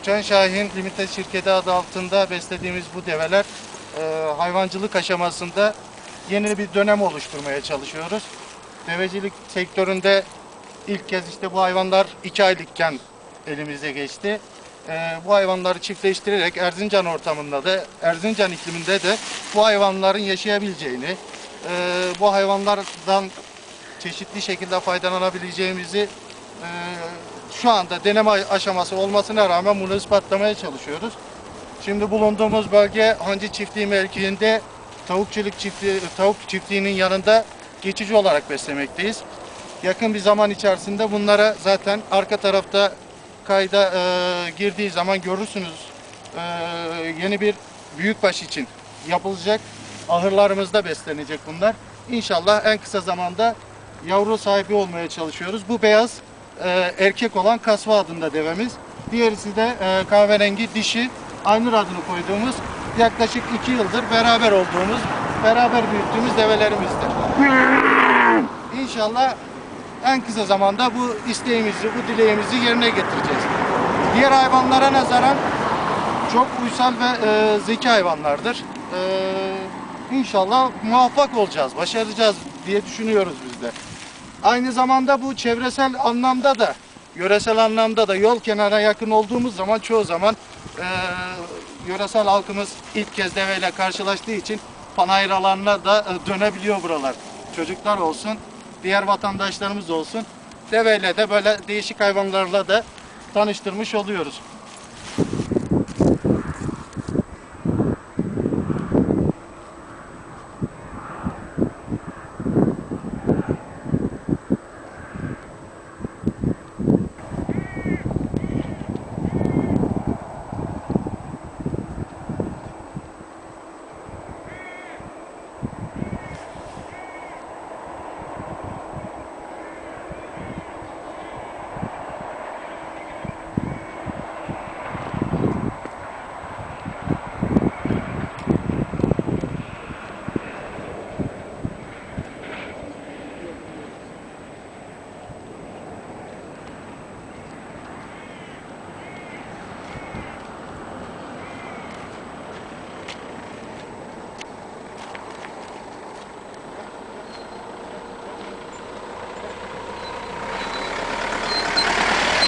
Uçan Şahin Limited şirketi adı altında beslediğimiz bu develer e, hayvancılık aşamasında yeni bir dönem oluşturmaya çalışıyoruz. Devecilik sektöründe ilk kez işte bu hayvanlar 2 aylıkken elimize geçti. E, bu hayvanları çiftleştirerek Erzincan ortamında da Erzincan ikliminde de bu hayvanların yaşayabileceğini, e, bu hayvanlardan çeşitli şekilde faydalanabileceğimizi e, şu anda deneme aşaması olmasına rağmen bunu ispatlamaya çalışıyoruz. Şimdi bulunduğumuz bölge Hancı Çiftliği mevkiinde tavukçuluk çiftliği, tavuk çiftliğinin yanında geçici olarak beslemekteyiz. Yakın bir zaman içerisinde bunlara zaten arka tarafta kayda e, girdiği zaman görürsünüz e, yeni bir büyükbaş için yapılacak ahırlarımızda beslenecek bunlar. İnşallah en kısa zamanda yavru sahibi olmaya çalışıyoruz. Bu beyaz e, erkek olan kasva adında devemiz. Diğerisi de e, kahverengi dişi Aynur adını koyduğumuz yaklaşık iki yıldır beraber olduğumuz, beraber büyüttüğümüz develerimizdir. İnşallah en kısa zamanda bu isteğimizi, bu dileğimizi yerine getireceğiz. Diğer hayvanlara nazaran çok uysal ve e, zeki hayvanlardır. E, inşallah muvaffak olacağız, başaracağız diye düşünüyoruz biz de. Aynı zamanda bu çevresel anlamda da, yöresel anlamda da yol kenarına yakın olduğumuz zaman çoğu zaman e, yöresel halkımız ilk kez deveyle karşılaştığı için panayır alanına da e, dönebiliyor buralar. Çocuklar olsun, diğer vatandaşlarımız olsun. Deveyle de böyle değişik hayvanlarla da tanıştırmış oluyoruz.